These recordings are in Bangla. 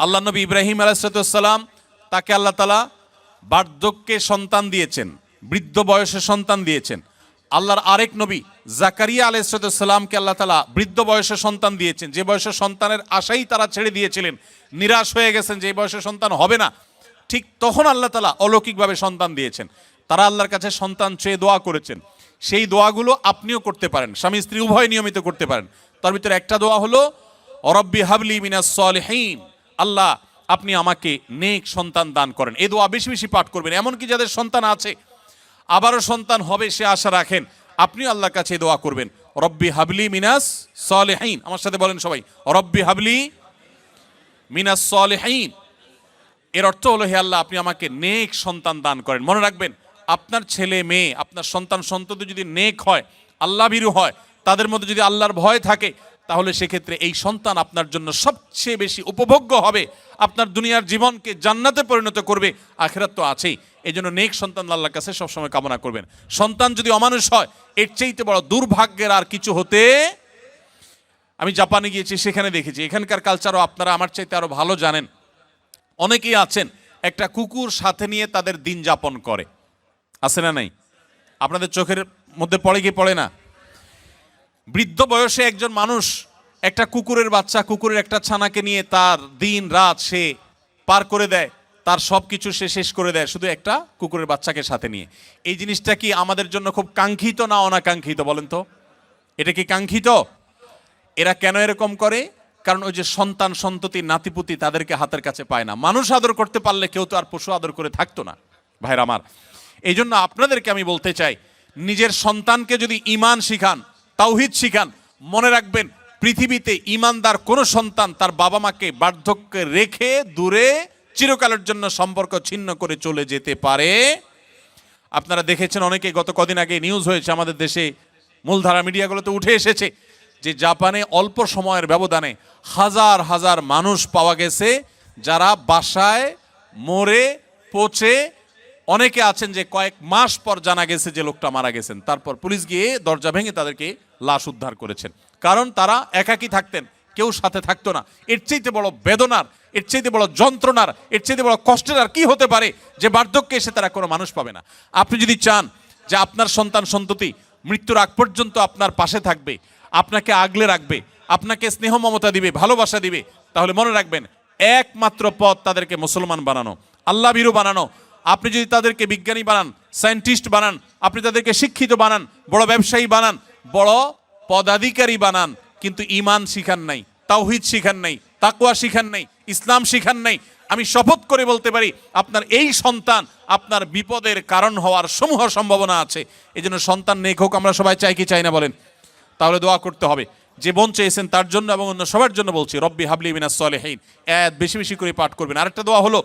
আল্লাহ নবী ইব্রাহিম আলাইসালাম তাকে আল্লাহ তালা বার্ধক্যে সন্তান দিয়েছেন, বৃদ্ধ বয়সে সন্তান দিয়েছেন। আল্লাহর আরেক নবী জাকারিয়া আলাইসালামকে আল্লাহ তালা বৃদ্ধ বয়সে সন্তান দিয়েছেন। যে বয়সে সন্তানের আশাই তারা ছেড়ে দিয়েছিলেন, নিরাশ হয়ে গেছেন যে বয়সে সন্তান হবে না, ঠিক তখন আল্লাহ তালা অলৌকিকভাবে সন্তান দিয়েছেন। তারা আল্লাহর কাছে সন্তান চেয়ে দোয়া করেছেন। সেই দোয়াগুলো আপনিও করতে পারেন, স্বামী স্ত্রী উভয় নিয়মিত করতে পারেন। তার ভিতরে একটা দোয়া হলো, অরব্বি হাবলি মিনাস সলিহীন। আল্লাহ আপনি আমাকে নেক সন্তান দান করেন। এ দোয়া বেশি বেশি পাঠ করবেন। এমনকি যাদের সন্তান আছে, আবারও সন্তান হবে, সে আশা রাখেন আপনিও আল্লাহর কাছে দোয়া করবেন। রব্বি হাবলি মিনাস সলেহীন। আমার সাথে বলেন সবাই, রব্বি হাবলি মিনাস সলেহীন। এর অর্থ হলো, হে আল্লাহ, আপনি আমাকে নেক সন্তান দান করেন। মনে রাখবেন, আপনার ছেলে মেয়ে, আপনার সন্তান সন্ততি যদি নেক হয় আল্লাহ ভীরু হয়, তাদের মধ্যে যদি আল্লাহর ভয় থাকে তাহলে সেক্ষেত্রে এই সন্তান আপনার জন্য সবচেয়ে বেশি উপভোগ্য হবে। আপনার দুনিয়ার জীবনকে জান্নাতে পরিণত করবে, আখেরাত তো আছেই। এই জন্য নেক সন্তান আল্লাহর কাছে সবসময় কামনা করবেন। সন্তান যদি অমানুষ হয়, এর চাইতে বড় দুর্ভাগ্যের আর কিছু হতে আমি জাপানে গিয়েছি, সেখানে দেখেছি। এখানকার কালচারও আপনারা আমার চাইতে আরও ভালো জানেন। অনেকেই আছেন, একটা কুকুর সাথে নিয়ে তাদের দিন যাপন করে। আছে না নাই? আপনাদের চোখের মধ্যে পড়ে কি পড়ে না? বৃদ্ধ বয়সে একজন মানুষ একটা কুকুরের বাচ্চা, কুকুরের একটা ছানাকে নিয়ে তার দিন রাত সে পার করে দেয়, তার সব কিছু সে শেষ করে দেয় শুধু একটা কুকুরের বাচ্চাকে সাথে নিয়ে। এই জিনিসটা কি আমাদের জন্য খুব কাঙ্ক্ষিত না অনাকাঙ্ক্ষিত বলেন তো? এটা কি কাঙ্ক্ষিত? এরা কেন এরকম করে? কারণ ওই যে সন্তান, সন্ততি, নাতিপুতি তাদেরকে হাতের কাছে পায় না। মানুষ আদর করতে পারলে কেউ তো আর পশু আদর করে থাকতো না। ভাইরা আমার এই জন্য আপনাদেরকে আমি বলতে চাই, নিজের সন্তানকে যদি ইমান শিখান তাওহিদ শিখান। মনে রাখবেন, পৃথিবীতে ইমানদার কোন সন্তান তার বাবা মাকে বার্ধক্যে রেখে দূরে চিরকালের জন্য সম্পর্ক ছিন্ন করে চলে যেতে পারে। আপনারা দেখেছেন অনেকে গত কদিন আগে নিউজ হয়েছে, আমাদের দেশে মূলধারা মিডিয়াগুলোতে উঠে এসেছে যে জাপানে অল্প সময়ের ব্যবধানে হাজার হাজার মানুষ পাওয়া গেছে যারা বাসায় মরে, পচে অনেকে আছেন যে কয়েক মাস পর জানা গেছে যে লোকটা মারা গেছেন। তারপর পুলিশ গিয়ে দরজা ভেঙে তাদেরকে লাশ উদ্ধার করেছেন। কারণ তারা একাকী থাকতেন, কেউ সাথে থাকতো না। এর চাইতে বড় বেদনার, এর চাইতে বড় যন্ত্রণার, এর চাইতে বড় কষ্টের আর কি হতে পারে যে বার্ধক্যে এসে তারা কোনো মানুষ পাবে না। আপনি যদি চান যে আপনার সন্তান সন্ততি মৃত্যুর আগ পর্যন্ত আপনার পাশে থাকবে, আপনাকে আগলে রাখবে, আপনাকে স্নেহ মমতা দিবে, ভালোবাসা দিবে, তাহলে মনে রাখবেন, একমাত্র পথ তাদেরকে মুসলমান বানানো আল্লাহ বিরু বানানো আপনি যদি তাদেরকে বিজ্ঞানী বানান, সায়েন্টিস্ট বানান, আপনি তাদেরকে শিক্ষিত বানান, বড় ব্যবসায়ী বানান, বড় পদাধিকারী বানান, কিন্তু ইমান শিখান নাই, তাওহিদ শিখান নাই তাকুয়া শিখান নাই, ইসলাম শিখান নাই, আমি শপথ করে বলতে পারি, আপনার এই সন্তান আপনার বিপদের কারণ হওয়ার সমূহ সম্ভাবনা আছে। এই জন্য সন্তান নেক হোক, আমরা সবাই চাই কি চাই না বলেন। তাহলে দোয়া করতে হবে। যে বোন চেয়েছেন তার জন্য এবং অন্য সবার জন্য বলছি, রব্বি হাবলি মিনাস সলেহীন। এক বেশি বেশি করে পাঠ করবেন। আরেকটা দোয়া হলো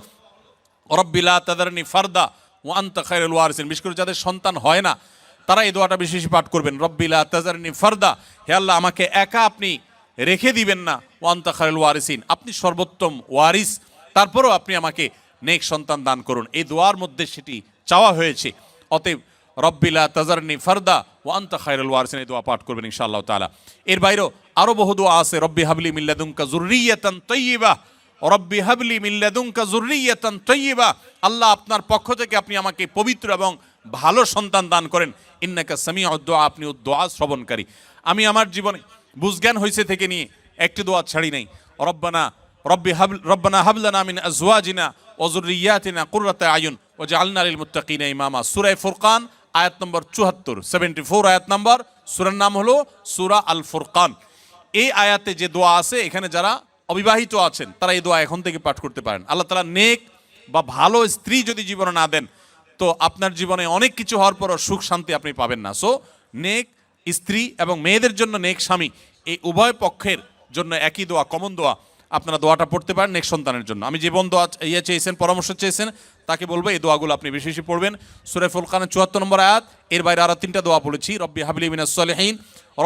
রব্বিলা তাদারনি ফারদা ও আন্তা খায়রুল ওয়ারিসিন। বিশেষ করে যাদের সন্তান হয় না, তারা এই দোয়াটা বেশি বেশি পাঠ করবেন। রব্বিলা তাজারনি ফারদা। হে আল্লাহ, আমাকে একা আপনি রেখে দিবেন না। ও আন্তা খায়রুল ওয়ারিসিন। আপনি সর্বোত্তম ওয়ারিস। তারপরেও আপনি আমাকে নেক সন্তান দান করুন। এই দোয়ার মধ্যে সেটি চাওয়া হয়েছে। অতএব রব্বিলা তাজারনি ফারদা ও আন্তা খায়রুল ওয়ারিসিন এই দোয়া পাঠ করবেন ইনশাআল্লাহ তাআলা। এর বাইরেও আরও বহু দোয়া আছে। রব্বি হাবলি মিল্লাদুনকা জুররিয়াতান তাইয়্যিবা রব্বি হাবলি মিল্লাদুনকা জুররিয়াতান তাইয়্যিবা আল্লাহ আপনার পক্ষ থেকে আপনি আমাকে পবিত্র এবং ভালো সন্তান দান করেন। ইন্নাকা সামি দোয়া, আপনি ও দোয়া শ্রবণকারী। আমি আমার জীবনে বুঝজ্ঞান হয়েছে থেকে নিয়ে একটি দোয়া ছাড়ি নাই। রব্বানা, রব্বি হাব রব্বানা হাবলানা মিন আজওয়াজিনা ওয়া যুররিয়াতিনা কুররাতা আয়ুন ওয়াজআলনা লিল মুত্তাকিনা ইমামা। সূরা ফুরকান, আয়াত নম্বর 74 74 আয়াত নম্বর। সূরার নাম হলো সূরা আল ফুরকান। এই আয়াতে যে দোয়া আছে, এখানে যারা অবিবাহিত আছেন, তারা এই দোয়া এখন থেকে পাঠ করতে পারেন। আল্লাহ তালা নেক বা ভালো স্ত্রী যদি জীবনে না দেন, তো আপনার জীবনে অনেক কিছু হওয়ার পরও সুখ শান্তি আপনি পাবেন না। সো নেক স্ত্রী এবং মেয়েদের জন্য নেক স্বামী, এই উভয় পক্ষের জন্য একই দোয়া কমন দোয়া, আপনারা দোয়াটা পড়তে পারেন নেক্সট সন্তানের জন্য। আমি জীবন দোয়া ইয়ে চেয়েছেন, পরামর্শ চেয়েছেন, তাকে বলব এই দোয়াগুলো আপনি বেশি বেশি পড়বেন। সুরে ফুলকানের চুয়াত্তর নম্বর আয়াত, এর বাইরে আরও তিনটা দোয়া পড়েছি রব্বি হাবলি মিনাস সলেহীন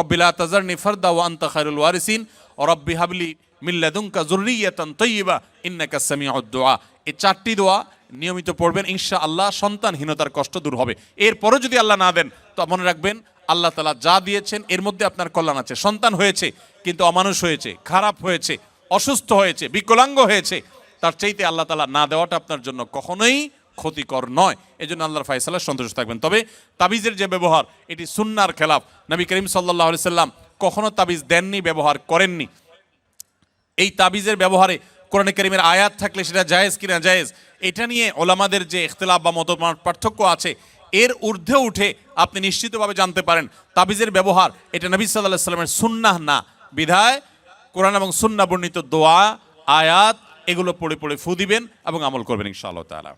রব্বিলা তাজারনি ফারদা ওয়া আনতা খায়রুল ওয়ারিসিন, রব্বি হাবলি মিল্লাদুনকা যুররিয়াতান তাইয়্যিবা ইন্নাকা সামিউদ দোয়া এই চারটি দোয়া নিয়মিত পড়বেন ইনশা আল্লাহ সন্তানহীনতার কষ্ট দূর হবে। এরপরও যদি আল্লাহ না দেন, তো মনে রাখবেন, আল্লাহ তালা যা দিয়েছেন, এর মধ্যে আপনার কল্যাণ আছে। সন্তান হয়েছে, কিন্তু অমানুষ হয়েছে, খারাপ হয়েছে, অসুস্থ হয়েছে, বিকলাঙ্গ হয়েছে, তার চাইতে আল্লাহ তালা না দেওয়াটা আপনার জন্য কখনোই ক্ষতিকর নয়। এই জন্য আল্লাহর ফাইসালা সন্তুষ্ট থাকবেন। তবে তাবিজের যে ব্যবহার, এটি সুন্নার খেলাফ। নবী করিম সাল্লাহ সাল্লাম কখনো তাবিজ দেননি, ব্যবহার করেননি। এই তাবিজের ব্যবহারে কোরআন করিমের আয়াত থাকলে সেটা জায়েজ কিনা জায়েজ, এটা নিয়ে ওলামাদের যে ইখতলাফ বা মত পার্থক্য আছে, এর ঊর্ধ্বে উঠে আপনি নিশ্চিতভাবে জানতে পারেন তাবিজের ব্যবহার এটা নবী সাল্লাহ সাল্লামের সুন্নাহ না। বিধায় কোরআন এবং সুন্না বর্ণিত দোয়া, আয়াত, এগুলো পড়ে পড়ে ফু দিবেন এবং আমল করবেন ইনশাআল্লাহ তাআলা।